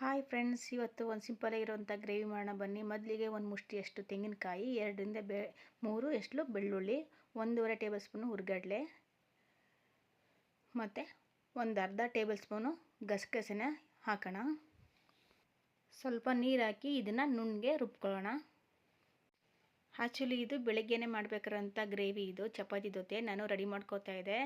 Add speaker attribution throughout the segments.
Speaker 1: Hi friends ಇವತ್ತು ಒಂದು simple ಆಗಿರುವಂಥ ಗ್ರೇವಿ ಮಾಡೋಣ ಬನ್ನಿ. ಮೊದಲಿಗೆ ಒಂದು ಮುಷ್ಟಿಯಷ್ಟು ತೆಂಗಿನಕಾಯಿ, ಎರಡರಿಂದ ಬೆ, ಮೂರು ಎಷ್ಟು ಬೆಳ್ಳುಳ್ಳಿ, ಒಂದೂವರೆ ಟೇಬಲ್ ಸ್ಪೂನು ಹುರ್ಗಡ್ಲೆ, ಮತ್ತು ಒಂದು ಅರ್ಧ ಟೇಬಲ್ ಸ್ಪೂನು ಗಸಗಸೆನ ಹಾಕೋಣ. ಸ್ವಲ್ಪ ನೀರು ಹಾಕಿ ಇದನ್ನು ನುಣ್ಣಗೆ ರುಬ್ಕೊಳ್ಳೋಣ. ಆ್ಯಕ್ಚುಲಿ ಇದು ಬೆಳಗ್ಗೆನೆ ಮಾಡಬೇಕಿರೋಂಥ ಗ್ರೇವಿ ಇದು, ಚಪಾತಿ ಜೊತೆ. ನಾನು ರೆಡಿ ಮಾಡ್ಕೋತಾ ಇದ್ದೆ.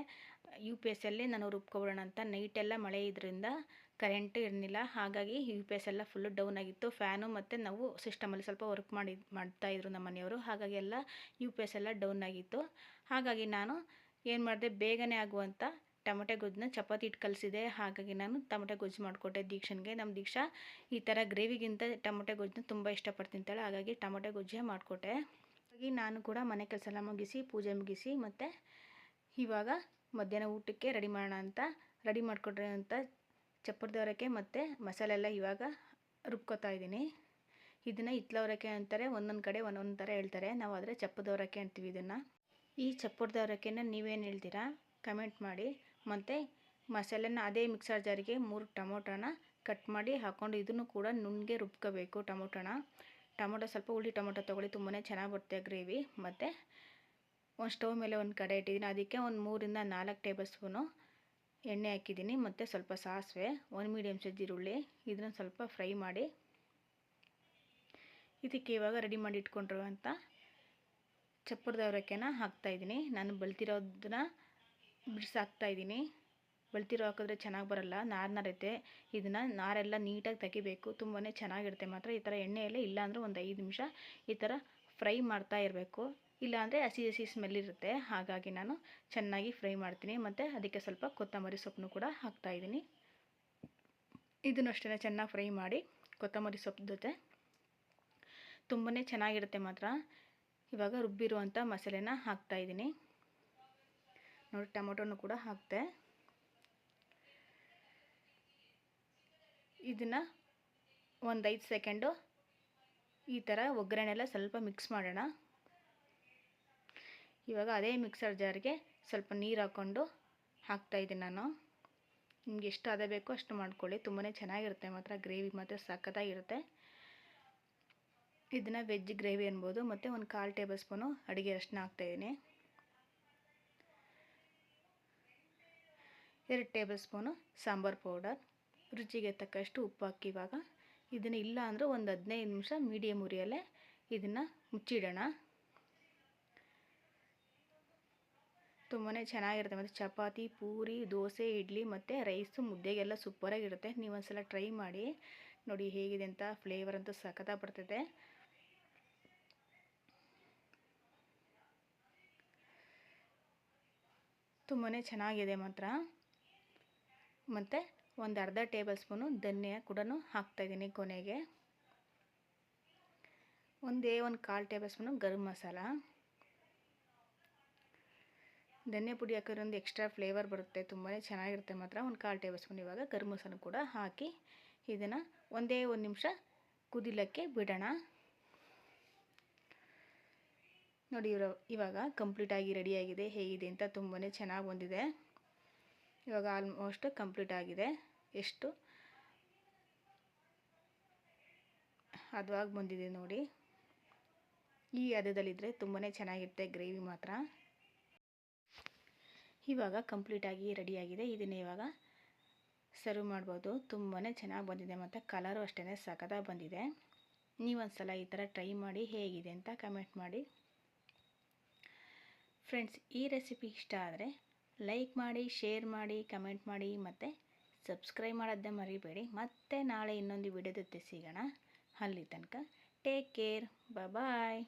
Speaker 1: ಯು ಪಿ ಎಸ್ ಅಲ್ಲಿ ನಾನು ರುಬ್ಕೊಬಿಡೋಣ ಅಂತ. ನೈಟೆಲ್ಲ ಮಳೆ ಇದರಿಂದ ಕರೆಂಟು ಇರಲಿಲ್ಲ. ಹಾಗಾಗಿ ಯು ಪಿ ಎಸ್ ಎಲ್ಲ ಫುಲ್ಲು ಡೌನ್ ಆಗಿತ್ತು. ಫ್ಯಾನು ಮತ್ತು ನಾವು ಸಿಸ್ಟಮಲ್ಲಿ ಸ್ವಲ್ಪ ವರ್ಕ್ ಮಾಡಿ ಮಾಡ್ತಾಯಿದ್ರು ನಮ್ಮ ಮನೆಯವರು. ಹಾಗಾಗಿ ಎಲ್ಲ ಯು ಪಿ ಎಸ್ ಎಲ್ಲ ಡೌನ್ ಆಗಿತ್ತು. ಹಾಗಾಗಿ ನಾನು ಏನು ಮಾಡಿದೆ, ಬೇಗನೆ ಆಗುವಂಥ ಟೊಮೆಟೊ ಗೊಜ್ಜನ್ನ ಚಪಾತಿ ಇಟ್ಟು ಕಲಿಸಿದೆ. ಹಾಗಾಗಿ ನಾನು ಟೊಮೆಟೊ ಗೊಜ್ಜು ಮಾಡಿಕೊಟ್ಟೆ ದೀಕ್ಷನ್ಗೆ. ನಮ್ಮ ದೀಕ್ಷಾ ಈ ಥರ ಗ್ರೇವಿಗಿಂತ ಟೊಮೆಟೊ ಗೊಜ್ಜನ್ನ ತುಂಬ ಇಷ್ಟಪಡ್ತಿಂತಾಳೆ ಹಾಗಾಗಿ ಟೊಮೆಟೊ ಗೊಜ್ಜೆ ಮಾಡಿಕೊಟ್ಟೆ. ಹಾಗಾಗಿ ನಾನು ಕೂಡ ಮನೆ ಕೆಲಸ ಎಲ್ಲ ಮುಗಿಸಿ, ಪೂಜೆ ಮುಗಿಸಿ ಮತ್ತು ಇವಾಗ ಮಧ್ಯಾಹ್ನ ಊಟಕ್ಕೆ ರೆಡಿ ಮಾಡೋಣ ಅಂತ, ರೆಡಿ ಮಾಡಿಕೊಟ್ರೆ ಅಂತ ಚಪ್ಪರದವರಕ್ಕೆ ಮತ್ತು ಮಸಾಲೆ ಎಲ್ಲ ಇವಾಗ ರುಬ್ಕೋತಾ ಇದ್ದೀನಿ. ಇದನ್ನು ಹಿತ್ಲವರಕ್ಕೆ ಅಂತಾರೆ, ಒಂದೊಂದು ಕಡೆ ಒಂದೊಂದು ಥರ ಹೇಳ್ತಾರೆ. ನಾವು ಆದರೆ ಚಪ್ಪದವರಕ್ಕೆ ಅಂತೀವಿ ಇದನ್ನು. ಈ ಚಪ್ಪರದವರಕ್ಕೆನ ನೀವೇನು ಹೇಳ್ತೀರಾ? ಕಮೆಂಟ್ ಮಾಡಿ. ಮತ್ತು ಮಸಾಲೆನ ಅದೇ ಮಿಕ್ಸರ್ ಜಾರಿಗೆ ಮೂರು ಟೊಮೊಟೊನ ಕಟ್ ಮಾಡಿ ಹಾಕ್ಕೊಂಡು ಇದನ್ನು ಕೂಡ ನುಣ್ಣಗೆ ರುಬ್ಕೋಬೇಕು ಟೊಮೊಟೊನ. ಟೊಮೊಟೊ ಸ್ವಲ್ಪ ಹುಳಿ ಟೊಮೊಟೊ ತೊಗೊಳ್ಳಿ ತುಂಬಾ ಚೆನ್ನಾಗಿ ಬರುತ್ತೆ ಗ್ರೇವಿ. ಮತ್ತು ಒಂದು ಸ್ಟವ್ ಮೇಲೆ ಒಂದು ಕಡೆ ಇಟ್ಟಿದ್ದೀನಿ. ಅದಕ್ಕೆ ಒಂದು ಮೂರಿಂದ ನಾಲ್ಕು ಟೇಬಲ್ ಸ್ಪೂನು ಎಣ್ಣೆ ಹಾಕಿದ್ದೀನಿ. ಮತ್ತು ಸ್ವಲ್ಪ ಸಾಸಿವೆ, ಒಂದು ಮೀಡಿಯಮ್ ಸೈಜ್ ಈರುಳ್ಳಿ, ಇದನ್ನು ಸ್ವಲ್ಪ ಫ್ರೈ ಮಾಡಿ ಇದಕ್ಕೆ ಇವಾಗ ರೆಡಿ ಮಾಡಿ ಇಟ್ಕೊಂಡಿರುವಂಥ ಚಪ್ಪರದ ಅವರಕ್ಕೆನ ಹಾಕ್ತಾಯಿದ್ದೀನಿ ನಾನು ಬೆಳ್ತಿರೋದನ್ನ ಬಿಡಿಸಾಕ್ತಾಯಿದ್ದೀನಿ ಬೆಳ್ತಿರೋ ಹಾಕಿದ್ರೆ ಚೆನ್ನಾಗಿ ಬರೋಲ್ಲ. ನಾರು ನಾರೈತೆ ಇದನ್ನು ನಾರೆಲ್ಲ ನೀಟಾಗಿ ತೆಗಿಬೇಕು. ತುಂಬಾ ಚೆನ್ನಾಗಿರುತ್ತೆ ಮಾತ್ರ. ಈ ಥರ ಎಣ್ಣೆಯಲ್ಲೇ ಇಲ್ಲಾಂದರೆ ಒಂದು ಐದು ನಿಮಿಷ ಈ ಥರ ಫ್ರೈ ಮಾಡ್ತಾ ಇರಬೇಕು. ಇಲ್ಲಾಂದರೆ ಹಸಿ ಹಸಿ ಸ್ಮೆಲ್ ಇರುತ್ತೆ. ಹಾಗಾಗಿ ನಾನು ಚೆನ್ನಾಗಿ ಫ್ರೈ ಮಾಡ್ತೀನಿ. ಮತ್ತು ಅದಕ್ಕೆ ಸ್ವಲ್ಪ ಕೊತ್ತಂಬರಿ ಸೊಪ್ಪನ್ನು ಕೂಡ ಹಾಕ್ತಾಯಿದ್ದೀನಿ ಇದನ್ನು ಅಷ್ಟೇ ಚೆನ್ನಾಗಿ ಫ್ರೈ ಮಾಡಿ ಕೊತ್ತಂಬರಿ ಸೊಪ್ಪು ಜೊತೆ. ತುಂಬಾ ಚೆನ್ನಾಗಿರುತ್ತೆ ಮಾತ್ರ. ಇವಾಗ ರುಬ್ಬಿರುವಂಥ ಮಸಾಲೆನ ಹಾಕ್ತಾಯಿದ್ದೀನಿ ನೋಡಿ ಟೊಮೊಟೊನು ಕೂಡ ಹಾಕಿದೆ. ಇದನ್ನು ಒಂದು ಐದು ಸೆಕೆಂಡು ಈ ಥರ ಒಗ್ಗರಣೆಲ್ಲ ಸ್ವಲ್ಪ ಮಿಕ್ಸ್ ಮಾಡೋಣ. ಇವಾಗ ಅದೇ ಮಿಕ್ಸರ್ ಜಾರಿಗೆ ಸ್ವಲ್ಪ ನೀರು ಹಾಕ್ಕೊಂಡು ಹಾಕ್ತಾಯಿದ್ದೀನಿ ನಾನು. ನಿಮ್ಗೆ ಎಷ್ಟು ಅದೇ ಬೇಕೋ ಅಷ್ಟು ಮಾಡ್ಕೊಳ್ಳಿ. ತುಂಬಾ ಚೆನ್ನಾಗಿರುತ್ತೆ ಮಾತ್ರ. ಗ್ರೇವಿ ಮಾತ್ರ ಸಖತ್ತಾಗಿರುತ್ತೆ. ಇದನ್ನು ವೆಜ್ ಗ್ರೇವಿ ಅನ್ಬೋದು. ಮತ್ತು ಒಂದು ಕಾಲು ಟೇಬಲ್ ಸ್ಪೂನು ಅಡುಗೆ ಅರಿಶಿನ ಹಾಕ್ತಾಯಿದ್ದೀನಿ ಎರಡು ಟೇಬಲ್ ಸ್ಪೂನು ಸಾಂಬಾರು ಪೌಡರ್. ರುಚಿಗೆ ತಕ್ಕಷ್ಟು ಉಪ್ಪು ಹಾಕಿ ಇವಾಗ ಇದನ್ನು ಇಲ್ಲ ಅಂದರೆ ಒಂದು ಹದಿನೈದು ನಿಮಿಷ ಮೀಡಿಯಮ್ ಉರಿಯಲ್ಲೇ ಇದನ್ನು ಮುಚ್ಚಿಡೋಣ. ತುಂಬಾ ಚೆನ್ನಾಗಿರುತ್ತೆ ಮತ್ತು ಚಪಾತಿ, ಪೂರಿ, ದೋಸೆ, ಇಡ್ಲಿ ಮತ್ತು ರೈಸು ಮುದ್ದೆಗೆಲ್ಲ ಸೂಪರಾಗಿರುತ್ತೆ. ನೀವು ಒಂದ್ಸಲ ಟ್ರೈ ಮಾಡಿ. ನೋಡಿ ಹೇಗಿದೆ ಅಂತ ಫ್ಲೇವರ್ ಅಂತೂ ಸಖತ್ತಾಗಿ ಬರ್ತದೆ ತುಂಬಾ ಚೆನ್ನಾಗಿದೆ ಮಾತ್ರ. ಮತ್ತು ಒಂದು ಅರ್ಧ ಟೇಬಲ್ ಸ್ಪೂನು ಧನ್ಯ ಕೂಡ ಹಾಕ್ತಾಯಿದ್ದೀನಿ ಕೊನೆಗೆ. ಒಂದೇ ಒಂದು ಕಾಲು ಟೇಬಲ್ ಸ್ಪೂನು ಗರಂ ಮಸಾಲ. ಧನ್ಯ ಪುಡಿ ಹಾಕಿದ್ರೆ ಒಂದು ಎಕ್ಸ್ಟ್ರಾ ಫ್ಲೇವರ್ ಬರುತ್ತೆ ತುಂಬಾ ಚೆನ್ನಾಗಿರುತ್ತೆ ಮಾತ್ರ. ಒಂದು ಕಾಲು ಟೇಬಲ್ ಸ್ಪೂನ್ ಇವಾಗ ಗರಂ ಮಸಾಲ ಕೂಡ ಹಾಕಿ ಇದನ್ನು ಒಂದೇ ಒಂದು ನಿಮಿಷ ಕುದಿಲಕ್ಕೆ ಬಿಡೋಣ. ನೋಡಿ ಇವಾಗ ಕಂಪ್ಲೀಟಾಗಿ ರೆಡಿಯಾಗಿದೆ ಹೇಗಿದೆ ಅಂತ ತುಂಬಾ ಚೆನ್ನಾಗಿ ಬಂದಿದೆ. ಇವಾಗ ಆಲ್ಮೋಸ್ಟ್ ಕಂಪ್ಲೀಟ್ ಆಗಿದೆ. ಎಷ್ಟು? ಹದವಾಗಿ ಬಂದಿದೆ ನೋಡಿ. ಈ ಹದದಲ್ಲಿದ್ದರೆ ತುಂಬಾ ಚೆನ್ನಾಗಿರುತ್ತೆ ಗ್ರೇವಿ ಮಾತ್ರ. ಇವಾಗ ಕಂಪ್ಲೀಟಾಗಿ ರೆಡಿಯಾಗಿದೆ ಇದನ್ನು ಇವಾಗ ಸರ್ವ್ ಮಾಡ್ಬೋದು. ತುಂಬಾ ಚೆನ್ನಾಗಿ ಬಂದಿದೆ ಮತ್ತು ಕಲರು ಅಷ್ಟೇ ಸಖತ್ತಾಗಿ ಬಂದಿದೆ. ನೀವೊಂದು ಸಲ ಈ ಥರ ಟ್ರೈ ಮಾಡಿ ಹೇಗಿದೆ ಅಂತ ಕಮೆಂಟ್ ಮಾಡಿ. ಫ್ರೆಂಡ್ಸ್ ಈ ರೆಸಿಪಿ ಇಷ್ಟ ಆದರೆ ಲೈಕ್ ಮಾಡಿ ಶೇರ್ ಮಾಡಿ ಕಮೆಂಟ್ ಮಾಡಿ ಮತ್ತು ಸಬ್ಸ್ಕ್ರೈಬ್ ಮಾಡೋದನ್ನ ಮರಿಬೇಡಿ. ಮತ್ತೆ ನಾಳೆ ಇನ್ನೊಂದು ವಿಡಿಯೋ ಜೊತೆ ಸಿಗೋಣ. ಅಲ್ಲಿ ತನಕ ಟೇಕ್ ಕೇರ್ ಬಾಯ್